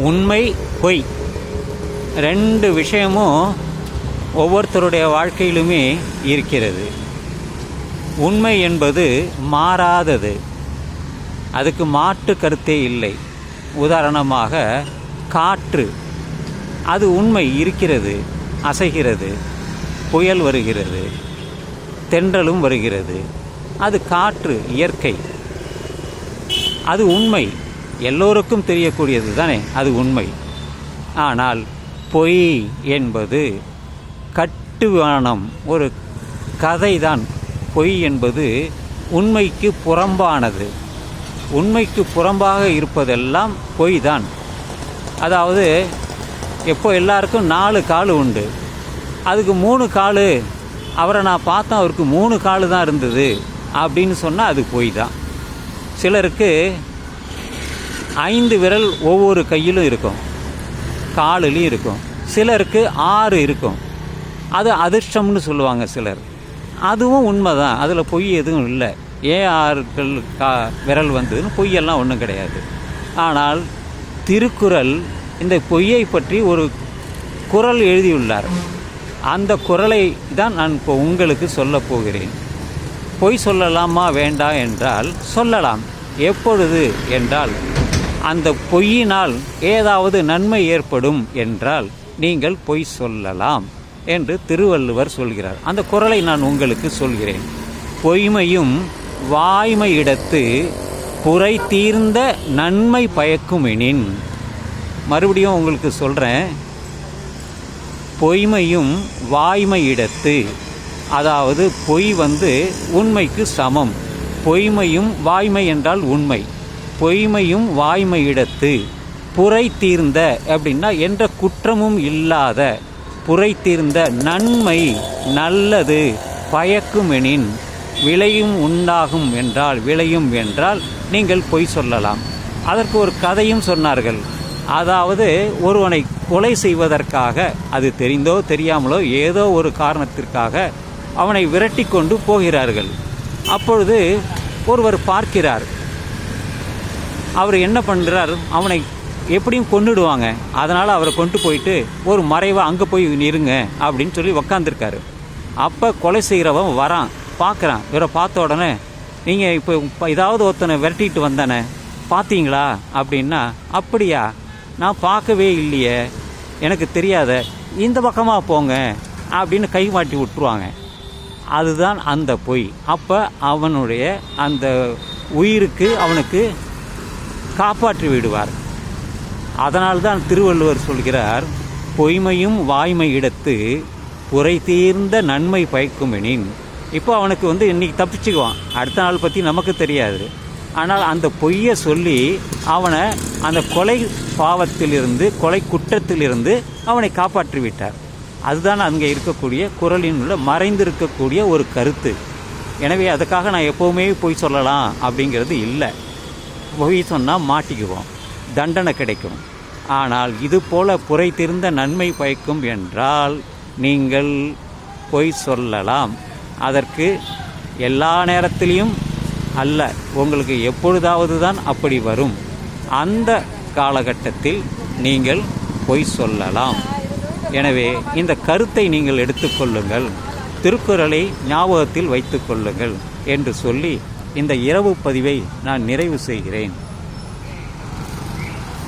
உண்மை பொய். ரெண்டு விஷயமும் ஒவ்வொருத்தருடைய வாழ்க்கையிலுமே இருக்கிறது. உண்மை என்பது மாறாதது. அதுக்கு மாற்று கருத்தே இல்லை. உதாரணமாக காற்று. அது உண்மை இருக்கிறது அசைகிறது புயல் வருகிறது தென்றலும் வருகிறது. அது காற்று இயற்கை. அது உண்மை. எல்லோருக்கும் தெரியக்கூடியது தானே? அது உண்மை. ஆனால் பொய் என்பது கட்டுவானம். ஒரு கதைதான். பொய் என்பது உண்மைக்கு புறம்பானது. உண்மைக்கு புறம்பாக இருப்பதெல்லாம் பொய் தான் அதாவது எப்போ எல்லாருக்கும் நாலு கால் உண்டு. அதுக்கு மூணு கால் அவரை நான் பார்த்தேன் அவருக்கு மூணு காலு தான் இருந்தது. அப்படின்னு சொன்னால் அது பொய் தான் சிலருக்கு ஐந்து விரல் ஒவ்வொரு கையிலும் இருக்கும். காலிலையும் இருக்கும். சிலருக்கு ஆறு இருக்கும். அது அதிர்ஷ்டம்னு சொல்லுவாங்க சிலர். அதுவும் உண்மை தான் அதில் பொய் எதுவும் இல்லை. ஏன் ஆறுகள் கா விரல் வந்ததுன்னு பொய்யெல்லாம் ஒன்றும் கிடையாது. ஆனால் திருக்குறள் இந்த பொய்யை பற்றி ஒரு குறள் எழுதியுள்ளார். அந்த குரலை தான் நான் இப்போ உங்களுக்கு சொல்லப் போகிறேன். பொய் சொல்லலாமா வேண்டாம் என்றால் சொல்லலாம். எப்பொழுது என்றால் அந்த பொய்யினால் ஏதாவது நன்மை ஏற்படும் என்றால் நீங்கள் பொய் சொல்லலாம் என்று திருவள்ளுவர் சொல்கிறார். அந்த குரலை நான் உங்களுக்கு சொல்கிறேன். பொய்மையும் வாய்மையிடத்து புரை தீர்ந்த நன்மை பயக்குமெனின். மறுபடியும் உங்களுக்கு சொல்கிறேன் பொய்மையும் வாய்மையிடத்து அதாவது பொய் வந்து உண்மைக்கு சமம். பொய்மையும் வாய்மை என்றால் உண்மை. பொய்மையும் வாய்மையிடத்து புரை தீர்ந்த அப்படின்னா என்ற குற்றமும் இல்லாத புரை தீர்ந்த நன்மை நல்லது பயக்குமெனின் விளையும் உண்டாகும் என்றால் விளையும் என்றால் நீங்கள் பொய் சொல்லலாம். அதற்கு ஒரு கதையும் சொன்னார்கள். அதாவது ஒருவனை கொலை செய்வதற்காக அது தெரிந்தோ தெரியாமலோ ஏதோ ஒரு காரணத்திற்காக அவனை விரட்டி கொண்டு போகிறார்கள். அப்பொழுது ஒருவர் பார்க்கிறார். அவர் என்ன பண்ணுறார் அவனை எப்படியும் கொண்டுடுவாங்க அதனால் அவரை கொண்டு போயிட்டு ஒரு மறைவாக அங்கே போய் இருங்க அப்படின்னு சொல்லி உக்காந்துருக்காரு. அப்போ கொலை செய்கிறவன் வரான். பார்க்குறான் இவரை பார்த்த உடனே நீங்கள் இப்போ இப்போ ஏதாவது ஒருத்தனை விரட்டிட்டு வந்தானே பார்த்தீங்களா? அப்படின்னா அப்படியா? நான் பார்க்கவே இல்லையே. எனக்கு தெரியாத. இந்த பக்கமாக போங்க. அப்படின்னு கை மாட்டி விட்டுருவாங்க. அதுதான் அந்த பொய். அப்போ அவனுடைய அந்த உயிருக்கு அவனுக்கு காப்பாற்றி விடுவார். அதனால்தான் திருவள்ளுவர் சொல்கிறார் பொய்மையும் வாய்மை இடத்து புரை தீர்ந்த நன்மை பயக்குமெனின். இப்போ அவனுக்கு வந்து இன்னைக்கு தப்பிச்சுக்குவான். அடுத்த நாள் பற்றி நமக்கு தெரியாது. ஆனால் அந்த பொய்யை சொல்லி அவனை அந்த கொலை பாவத்திலிருந்து கொலை குற்றத்திலிருந்து அவனை காப்பாற்றி விட்டார். அதுதான் அங்கே இருக்கக்கூடிய குரலின் உள்ள மறைந்திருக்கக்கூடிய ஒரு கருத்து. எனவே அதுக்காக நான் எப்போவுமே பொய் சொல்லலாம் அப்படிங்கிறது இல்லை. பொய் சொன்னால் மாட்டிக்குவோம். தண்டனை கிடைக்கும். ஆனால் இது போல குறைத்திருந்த நன்மை பயக்கும் என்றால் நீங்கள் பொய் சொல்லலாம். அதற்கு எல்லா நேரத்திலையும் அல்ல உங்களுக்கு எப்பொழுதாவது தான் அப்படி வரும். அந்த காலகட்டத்தில் நீங்கள் பொய் சொல்லலாம். எனவே இந்த கருத்தை நீங்கள் எடுத்துக்கொள்ளுங்கள் திருக்குறளை ஞாபகத்தில் வைத்துக்கொள்ளுங்கள் என்று சொல்லி இந்த இரவு பதிவை நான் நிறைவு செய்கிறேன்.